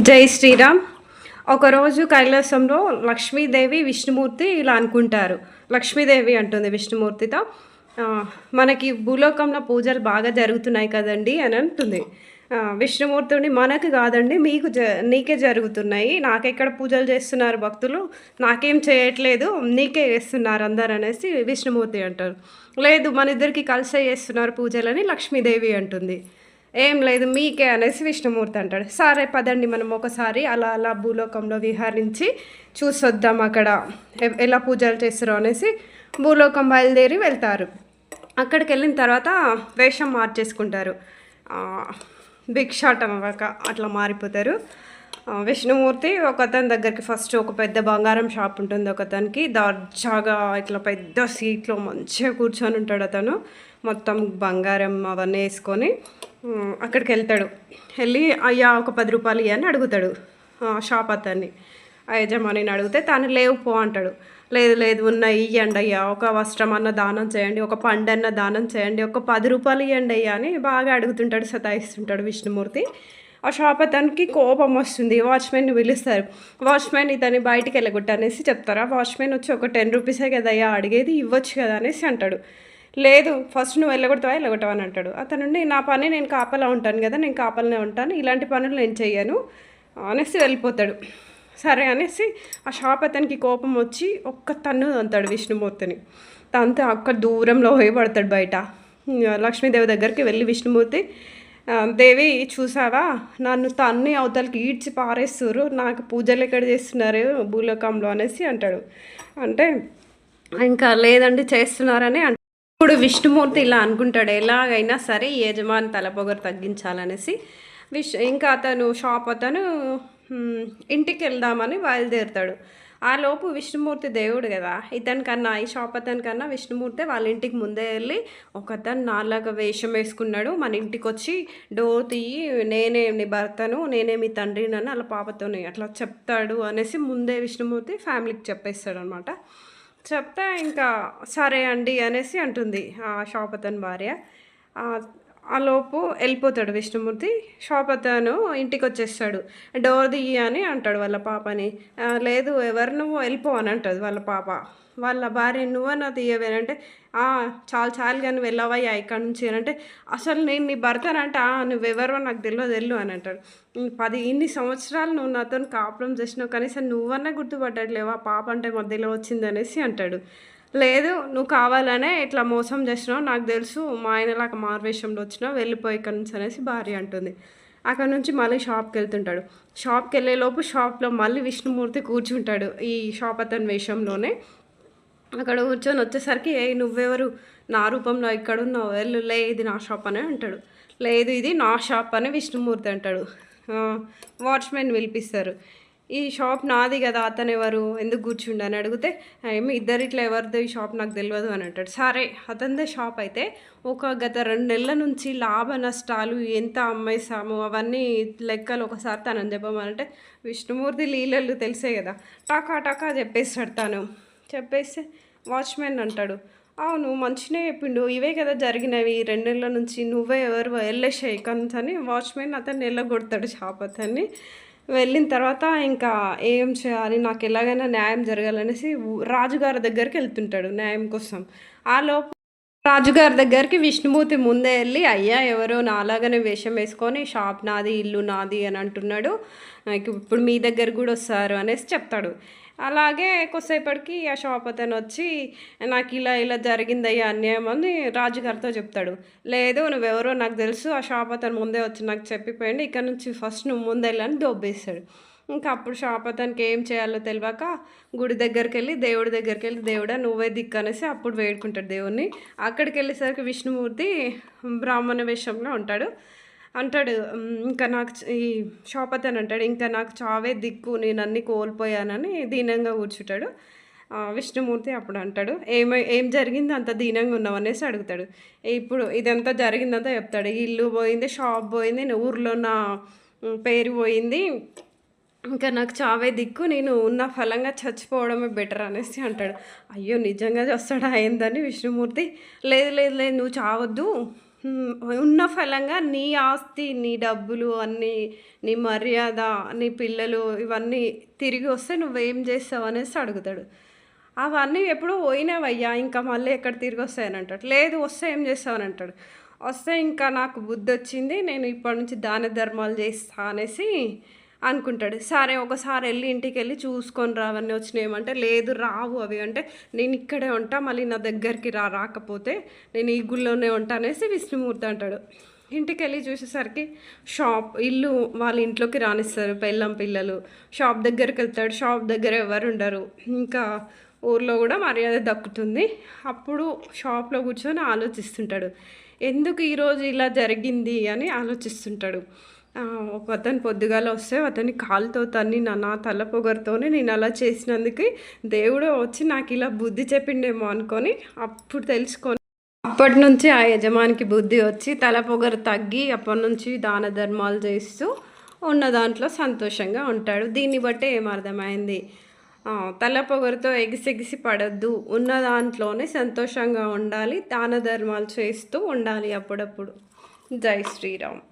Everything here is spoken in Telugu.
జై శ్రీరామ్. ఒకరోజు కైలాసంలో లక్ష్మీదేవి విష్ణుమూర్తి ఇలా అనుకుంటారు. లక్ష్మీదేవి అంటుంది విష్ణుమూర్తితో మనకి భూలోకంలో పూజలు బాగా జరుగుతున్నాయి కదండి అని అంటుంది. విష్ణుమూర్తిని మనకు కాదండి మీకు జ నీకే జరుగుతున్నాయి. నాకెక్కడ పూజలు చేస్తున్నారు భక్తులు? నాకేం చేయట్లేదు నీకే చేస్తున్నారు అందరు అనేసి విష్ణుమూర్తి అంటారు. లేదు మన ఇద్దరికి కలిసే చేస్తున్నారు పూజలని లక్ష్మీదేవి అంటుంది. ఏం లేదు మీకే అనేసి విష్ణుమూర్తి అంటాడు. సరే పదండి మనం ఒకసారి అలా అలా భూలోకంలో విహరించి చూసొద్దాం అక్కడ. ఎలా పూజలు చేస్తారో అనేసి భూలోకం బయలుదేరి వెళ్తారు. అక్కడికి వెళ్ళిన తర్వాత వేషం మార్చేసుకుంటారు. భిక్షాటం అవ్వక అట్లా మారిపోతారు. విష్ణుమూర్తి ఒక అతని దగ్గరికి ఫస్ట్ ఒక పెద్ద బంగారం షాప్ ఉంటుంది ఒక అతనికి దర్జాగా ఇట్లా పెద్ద సీట్లో మంచిగా కూర్చొని ఉంటాడు అతను. మొత్తం బంగారం అవన్నీ వేసుకొని అక్కడికి వెళ్తాడు. వెళ్ళి అయ్యా ఒక పది రూపాయలు అని అడుగుతాడు షాప్ అతన్ని. ఆ యజమానిని అడిగితే తాను లేవు పో అంటాడు. లేదు లేదు ఉన్న ఇయ్యండి అయ్యా. ఒక వస్త్రం అన్న దానం చేయండి ఒక పండన్న దానం చేయండి ఒక పది రూపాయలు ఇవ్వండి అయ్యా అని బాగా అడుగుతుంటాడు సతాయిస్తుంటాడు విష్ణుమూర్తి. ఆ షాప్ అతనికి కోపం వస్తుంది. వాచ్మెన్ని పిలుస్తారు. వాచ్మెన్ ఇతని బయటికి వెళ్ళగొట్టనేసి చెప్తారు. ఆ వాచ్మెన్ వచ్చి ఒక టెన్ రూపీసే కదయ్యా అడిగేది ఇవ్వచ్చు కదా అనేసి అంటాడు. లేదు ఫస్ట్ నువ్వు వెళ్ళగొడతావా వెళ్ళగొట్టవా అని అంటాడు. అతను నా పని నేను కాపలా ఉంటాను కదా నేను కాపలనే ఉంటాను. ఇలాంటి పనులు నేను చెయ్యను. అనేసి వెళ్ళిపోతాడు. సరే అనేసి ఆ షాప్ అతనికి కోపం వచ్చి ఒక్క తన్ను అంతాడు విష్ణుమూర్తిని. తనతో అక్కడ దూరంలో పోయి పడతాడు బయట. లక్ష్మీదేవి దగ్గరికి వెళ్ళి విష్ణుమూర్తి దేవి చూసావా? నన్ను తన్ని అవతలకి ఈడ్చి పారేస్తున్నారు నాకు పూజలు ఎక్కడ చేస్తున్నారు భూలోకంలో అనేసి అంటాడు. అంటే ఇంకా లేదండి చేస్తున్నారని అంట ఇప్పుడు విష్ణుమూర్తి ఇలా అనుకుంటాడు. ఎలాగైనా సరే ఈ యజమాని తలపొగరు తగ్గించాలనేసి విష్ ఇంకా అతను షాప్ అతను ఇంటికి వెళ్దామని బయలుదేరుతాడు. ఆ లోపు విష్ణుమూర్తి దేవుడు కదా. ఇతని కన్నా ఈ షాప్ అతని కన్నా విష్ణుమూర్తి వాళ్ళ ఇంటికి ముందే వెళ్ళి ఒక అతను నాలాగా వేషం వేసుకున్నాడు. మన ఇంటికి వచ్చి డోర్ తీయి నేనే నీ భర్తను నేనే మీ తండ్రిని అని అలా పాపతోని అట్లా చెప్తాడు అనేసి ముందే విష్ణుమూర్తి ఫ్యామిలీకి చెప్పేస్తాడు అనమాట చెప్తే ఇంకా సరే అండి అనేసి అంటుంది ఆ షాప్ అతని భార్య ఆ, లోపు వెళ్ళిపోతాడు విష్ణుమూర్తి. షాప్ అతను ఇంటికి వచ్చేస్తాడు డోర్ దియ్యి అని అంటాడు వాళ్ళ పాపని. లేదు ఎవరు నువ్వు? వెళ్ళిపో అని అంటుంది వాళ్ళ పాప. వాళ్ళ భార్య నువ్వన్నా తీయవేనంటే చాలా చాలు కానీ వెళ్ళవయ్యా ఇక్కడ నుంచి అని అంటే అసలు నేను నీ భర్తనంటే "ఆ, నువ్వెవరో నాకు తెలియదు వెళ్ళు అని అంటాడు. పది ఇన్ని సంవత్సరాలు నువ్వు నాతో కాపురం చేసినావు కనీసం నువ్వన్నా గుర్తుపట్టట్లేవా పాప అంటే మధ్యలో వచ్చింది అనేసి అంటాడు. లేదు నువ్వు కావాలనే ఇట్లా మోసం చేసినావు నాకు తెలుసు మా ఆయనలాగా మార్వేషంలో వచ్చినావు వెళ్ళిపోయి ఇక్కడ నుంచి అనేసి భార్య అంటుంది. అక్కడ నుంచి మళ్ళీ షాప్కి వెళ్తుంటాడు. షాప్కి వెళ్ళేలోపు షాప్లో మళ్ళీ విష్ణుమూర్తి కూర్చుంటాడు ఈ షాప్ అతని వేషంలోనే. అక్కడ కూర్చొని వచ్చేసరికి ఏ నువ్వెవరు? నా రూపంలో ఇక్కడ ఉన్నావు వెళ్ళు లే ఇది నా షాప్ అని అంటాడు. లేదు ఇది నా షాప్ అని విష్ణుమూర్తి అంటాడు. వాచ్మెన్ పిలిపిస్తారు. ఈ షాప్ నాది కదా అతను ఎవరు? ఎందుకు కూర్చుండు? అని అడిగితే ఏమి ఇద్దరు ఇట్లా ఎవరిదో ఈ షాప్ నాకు తెలియదు అని అంటాడు. సరే అతనిదే షాప్ అయితే ఒక గత రెండు నెలల నుంచి లాభ నష్టాలు ఎంత అమ్మేసాము అవన్నీ లెక్కలు ఒకసారి తనని చెప్పమనంటే విష్ణుమూర్తి లీలలు తెలిసే కదా టాకా టాకా చెప్పేస్తాడు తను. చెప్పేస్తే వాచ్మెన్ అంటాడు అవును మంచినే చెప్పిండు ఇవే కదా జరిగినవి రెండు నెలల నుంచి నువ్వే ఎవరు వెళ్ళేసాయి అని వాచ్మెన్ అతన్ని ఎల్లగొడతాడు షాప్ అతన్ని. వెళ్ళిన తర్వాత ఇంకా ఏం చేయాలి నాకు ఎలాగైనా న్యాయం జరగాలనేసి రాజుగారి దగ్గరికి వెళ్తుంటాడు న్యాయం కోసం. ఆ లోపు రాజుగారి దగ్గరికి విష్ణుమూర్తి ముందే వెళ్ళి అయ్యా ఎవరో నాలాగానే వేషం వేసుకొని షాప్ నాది ఇల్లు నాది అని అంటున్నాడు. నాకు ఇప్పుడు మీ దగ్గర కూడా వస్తారు అనేసి చెప్తాడు. అలాగే కొద్దిసేపటికి ఆ షాప్ అతను వచ్చి నాకు ఇలా ఇలా జరిగిందయ్యా అన్యాయం అని రాజుగారితో చెప్తాడు. లేదు నువ్వెవరో నాకు తెలుసు. ఆ షాప్ అతను ముందే వచ్చి నాకు చెప్పిపోయింది ఇక్కడ నుంచి ఫస్ట్ నువ్వు ముందే వెళ్ళని దొబ్బేస్తాడు ఇంకా అప్పుడు షాప్ అతనికి ఏం చేయాలో తెలియక గుడి దగ్గరికి వెళ్ళి దేవుడి దగ్గరికి వెళ్ళి దేవుడా నువ్వే దిక్కు అనేసి అప్పుడు వేడుకుంటాడు దేవుణ్ణి. అక్కడికి వెళ్ళేసరికి విష్ణుమూర్తి బ్రాహ్మణ వేషంలో ఉంటాడు. అంటాడు ఇంకా నాకు ఈ షాప్ అతను అంటాడు ఇంకా నాకు చావే దిక్కు నేను అన్నీ కోల్పోయానని దీనంగా కూర్చుంటాడు. విష్ణుమూర్తి అప్పుడు అంటాడు ఏమై ఏం జరిగింది? అంత దీనంగా ఉన్నావు? అనేసి అడుగుతాడు. ఇప్పుడు ఇదంతా జరిగిందంతా చెప్తాడు. ఇల్లు పోయింది షాప్ పోయింది నేను ఊర్లో నా పేరు పోయింది. ఇంకా నాకు చావే దిక్కు నేను ఉన్న ఫలంగా చచ్చిపోవడమే బెటర్ అనేసి అంటాడు. అయ్యో నిజంగా చేస్తాడా? అయిందని విష్ణుమూర్తి లేదు లేదు లేదు నువ్వు చావద్దు. ఉన్న ఫలంగా నీ ఆస్తి, నీ డబ్బులు అన్నీ, నీ మర్యాద, నీ పిల్లలు ఇవన్నీ తిరిగి వస్తే నువ్వేం చేస్తావు అనేసి అడుగుతాడు. అవన్నీ ఎప్పుడో పోయినవయ్యా ఇంకా మళ్ళీ ఎక్కడ తిరిగి వస్తాయని అంటాడు. లేదు వస్తే ఏం చేస్తావు అని అంటాడు. వస్తే ఇంకా నాకు బుద్ధి వచ్చింది నేను ఇప్పటి నుంచి దాన ధర్మాలు చేస్తా అనేసి అనుకుంటాడు. సరే ఒకసారి ఎళ్ళి ఇంటికెళ్ళి చూసుకొని రావన్నీ వచ్చినాయేమంటే, లేదు రావు అవి అంటే, నేను ఇక్కడే ఉంటా మళ్ళీ నా దగ్గరికి రా రాకపోతే నేను ఈ గుళ్ళోనే ఉంటా అనేసి విష్ణుమూర్తి అంటాడు. ఇంటికెళ్ళి చూసేసరికి షాప్ ఇల్లు వాళ్ళ ఇంట్లోకి రానిస్తారు పెళ్ళం పిల్లలు. షాప్ దగ్గరికి వెళ్తాడు షాప్ దగ్గర ఎవరు ఉండరు. ఇంకా ఊర్లో కూడా మర్యాద దక్కుతుంది. అప్పుడు షాప్‌లో కూర్చొని ఆలోచిస్తుంటాడు. ఎందుకు ఈరోజు ఇలా జరిగింది అని ఆలోచిస్తుంటాడు. ఒక అతను పొద్దుగాల వస్తే అతని కాలుతో తన్ని నా నా తల పొగరుతోనే నేను అలా చేసినందుకు దేవుడు వచ్చి నాకు ఇలా బుద్ధి చెప్పిండేమో అనుకొని అప్పుడు తెలుసుకొని అప్పటి నుంచి ఆ యజమానికి బుద్ధి వచ్చి తల పొగరు తగ్గి అప్పటినుంచి దాన ధర్మాలు చేస్తూ ఉన్న దాంట్లో సంతోషంగా ఉంటాడు. దీన్ని బట్టే ఏమర్థమైంది తల పొగరుతో ఎగిసెగిసి పడద్దు ఉన్న దాంట్లోనే సంతోషంగా ఉండాలి. దాన ధర్మాలు చేస్తూ ఉండాలి అప్పుడప్పుడు. జై శ్రీరామ్.